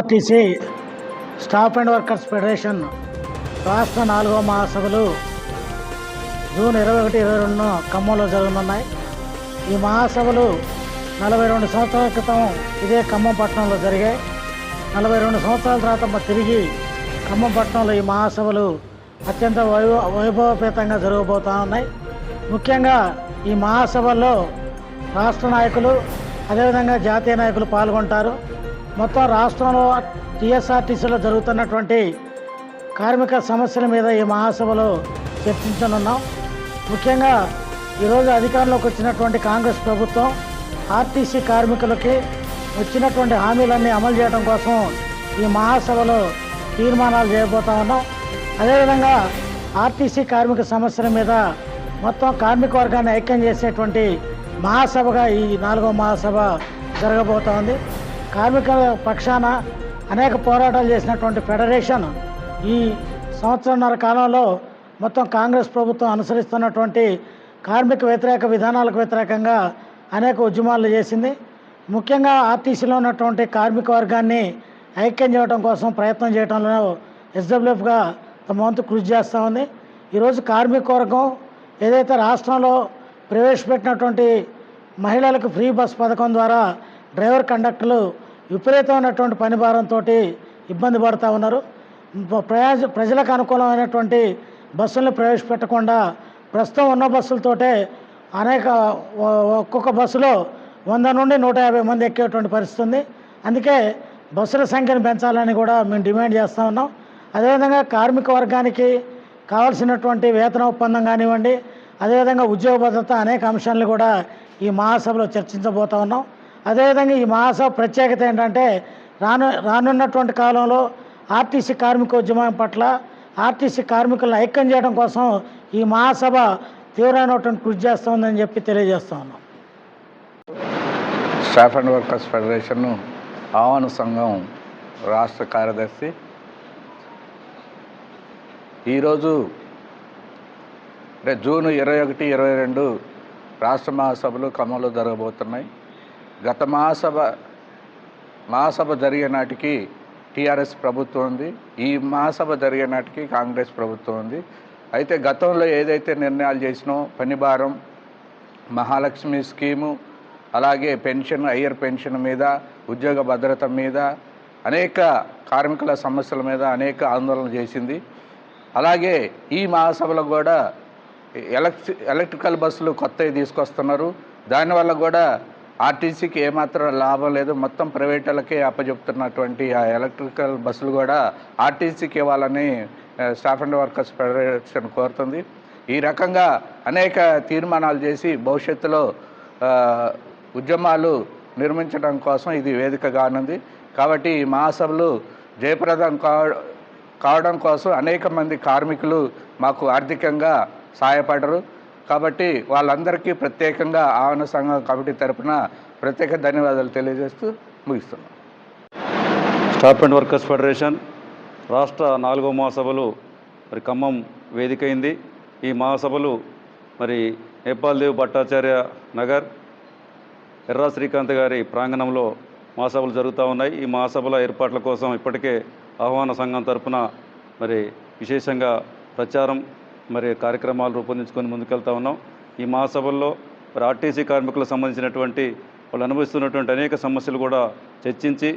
TSRTC staff and workers federation రాష్ట్ర నాలుగో మహాసభలు జూన్ ఇరవై ఒకటి ఇరవై రెండున ఖమ్మంలో జరగనున్నాయి. ఈ మహాసభలు నలభై రెండు సంవత్సరాల క్రితం ఇదే ఖమ్మం పట్టణంలో జరిగాయి. నలభై రెండు సంవత్సరాల తర్వాత తిరిగి ఖమ్మం పట్టణంలో ఈ మహాసభలు అత్యంత వైభవ వైభవపేతంగా జరగబోతా ఉన్నాయి. ముఖ్యంగా ఈ మహాసభల్లో రాష్ట్ర నాయకులు అదేవిధంగా జాతీయ నాయకులు పాల్గొంటారు. మొత్తం రాష్ట్రంలో టీఎస్ఆర్టీసీలో జరుగుతున్నటువంటి కార్మిక సమస్యల మీద ఈ మహాసభలో చర్చించనున్నాం. ముఖ్యంగా ఈరోజు అధికారంలోకి వచ్చినటువంటి కాంగ్రెస్ ప్రభుత్వం ఆర్టీసీ కార్మికులకి వచ్చినటువంటి హామీలన్నీ అమలు చేయడం కోసం ఈ మహాసభలో తీర్మానాలు చేయబోతా ఉన్నాం. అదేవిధంగా ఆర్టీసీ కార్మిక సమస్యల మీద మొత్తం కార్మిక వర్గాన్ని ఐక్యం చేసేటువంటి మహాసభగా ఈ నాలుగో మహాసభ జరగబోతోంది కార్మిక పక్షాన అనేక పోరాటాలు చేసినటువంటి ఫెడరేషన్ ఈ సంవత్సరంన్నర కాలంలో మొత్తం కాంగ్రెస్ ప్రభుత్వం అనుసరిస్తున్నటువంటి కార్మిక వ్యతిరేక విధానాలకు వ్యతిరేకంగా అనేక ఉద్యమాలు చేసింది. ముఖ్యంగా ఆర్టీసీలో ఉన్నటువంటి కార్మిక వర్గాన్ని ఐక్యం చేయడం కోసం ప్రయత్నం చేయడంలో ఎస్డబ్ల్యూఎఫ్గా తమ వంతు కృషి చేస్తూ ఉంది. ఈరోజు కార్మిక వర్గం ఏదైతే రాష్ట్రంలో ప్రవేశపెట్టినటువంటి మహిళలకు ఫ్రీ బస్ పథకం ద్వారా డ్రైవర్ కండక్టర్లు విపరీతమైనటువంటి పని భారంతో ఇబ్బంది పడుతూ ఉన్నారు. ప్రయాజ ప్రజలకు అనుకూలమైనటువంటి బస్సులను ప్రవేశపెట్టకుండా ప్రస్తుతం ఉన్న బస్సులతోటే అనేక ఒక్కొక్క బస్సులో వంద నుండి నూట యాభై మంది ఎక్కేటువంటి పరిస్థితి ఉంది. అందుకే బస్సుల సంఖ్యను పెంచాలని కూడా మేము డిమాండ్ చేస్తూ ఉన్నాం. అదేవిధంగా కార్మిక వర్గానికి కావాల్సినటువంటి వేతన ఒప్పందం కానివ్వండి అదేవిధంగా ఉద్యోగ భద్రత అనేక అంశాలను కూడా ఈ మహాసభలో చర్చించబోతా ఉన్నాం. అదేవిధంగా ఈ మహాసభ ప్రత్యేకత ఏంటంటే రాను రానున్నటువంటి కాలంలో ఆర్టీసీ కార్మికోద్యమం పట్ల ఆర్టీసీ కార్మికులను ఐక్యం చేయడం కోసం ఈ మహాసభ తీవ్రమైనటువంటి కృషి చేస్తుందని చెప్పి తెలియజేస్తా ఉన్నాం. స్టాఫ్ అండ్ వర్కర్స్ ఫెడరేషన్ ఆహ్వాన సంఘం రాష్ట్ర కార్యదర్శి ఈరోజు అంటే జూన్ ఇరవై ఒకటి ఇరవై రెండు రాష్ట్ర మహాసభలు ఖమ్మంలో జరగబోతున్నాయి. గత మహాసభ మహాసభ జరిగే నాటికి టీఆర్ఎస్ ప్రభుత్వం ఉంది. ఈ మహాసభ జరిగే నాటికి కాంగ్రెస్ ప్రభుత్వం ఉంది. అయితే గతంలో ఏదైతే నిర్ణయాలు చేసినో పని భారం మహాలక్ష్మి స్కీము అలాగే పెన్షన్ హయ్యర్ పెన్షన్ మీద ఉద్యోగ భద్రత మీద అనేక కార్మికుల సమస్యల మీద అనేక ఆందోళన చేసింది. అలాగే ఈ మహాసభలో కూడా ఎలక్ట్రి ఎలక్ట్రికల్ బస్సులు కొత్తవి తీసుకొస్తున్నారు. దానివల్ల కూడా ఆర్టీసీకి ఏమాత్రం లాభం లేదు. మొత్తం ప్రైవేట్ వాళ్ళకే అప్పచెప్తున్నటువంటి ఆ ఎలక్ట్రికల్ బస్సులు కూడా ఆర్టీసీకి ఇవ్వాలని స్టాఫ్ అండ్ వర్కర్స్ ఫెడరేషన్ కోరుతుంది. ఈ రకంగా అనేక తీర్మానాలు చేసి భవిష్యత్తులో ఉద్యమాలు నిర్మించడం కోసం ఇది వేదిక కానుంది కాబట్టి ఈ మహాసభలు జయప్రదం కా కావడం కోసం అనేక మంది కార్మికులు మాకు ఆర్థికంగా సహాయపడరు. కాబట్టి వాళ్ళందరికీ ప్రత్యేకంగా ఆహ్వాన సంఘం కమిటీ తరఫున ప్రత్యేక ధన్యవాదాలు తెలియజేస్తూ ముగిస్తున్నాం. స్టాఫ్ అండ్ వర్కర్స్ ఫెడరేషన్ రాష్ట్ర నాలుగో మహాసభలు మరి ఖమ్మం వేదికైంది. ఈ మహాసభలు మరి నేపాల్దేవ్ భట్టాచార్య నగర్ ఎర్రా శ్రీకాంత్ గారి ప్రాంగణంలో మహాసభలు జరుగుతూ ఉన్నాయి. ఈ మహాసభల ఏర్పాట్ల కోసం ఇప్పటికే ఆహ్వాన సంఘం తరపున మరి విశేషంగా ప్రచారం మరి కార్యక్రమాలు రూపొందించుకొని ముందుకెళ్తా ఉన్నాం. ఈ మహాసభల్లో మరి ఆర్టీసీ కార్మికులకు సంబంధించినటువంటి వాళ్ళు అనుభవిస్తున్నటువంటి అనేక సమస్యలు కూడా చర్చించి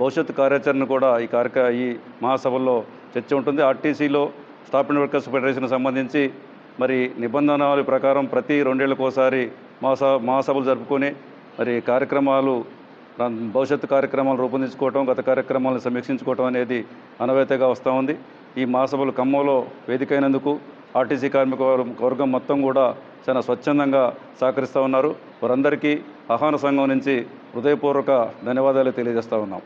భవిష్యత్ కార్యాచరణ కూడా ఈ కార్యక్ర ఈ మహాసభల్లో చర్చ ఉంటుంది. ఆర్టీసీలో స్టాఫ్ అండ్ వర్కర్స్ ఫెడరేషన్కి సంబంధించి మరి నిబంధనల ప్రకారం ప్రతి రెండేళ్ళకోసారి మహాసభ మహాసభలు జరుపుకొని మరి కార్యక్రమాలు భవిష్యత్తు కార్యక్రమాలు రూపొందించుకోవటం గత కార్యక్రమాలను సమీక్షించుకోవటం అనేది అనవైతగా వస్తూ ఉంది. ఈ మహాసభలు ఖమ్మంలో వేదికైనందుకు ఆర్టీసీ కార్మిక వర్గం మొత్తం కూడా చాలా స్వచ్ఛందంగా సహకరిస్తూ ఉన్నారు. వారందరికీ ఆహ్వాన సంఘం నుంచి హృదయపూర్వక ధన్యవాదాలు తెలియజేస్తూ ఉన్నాం.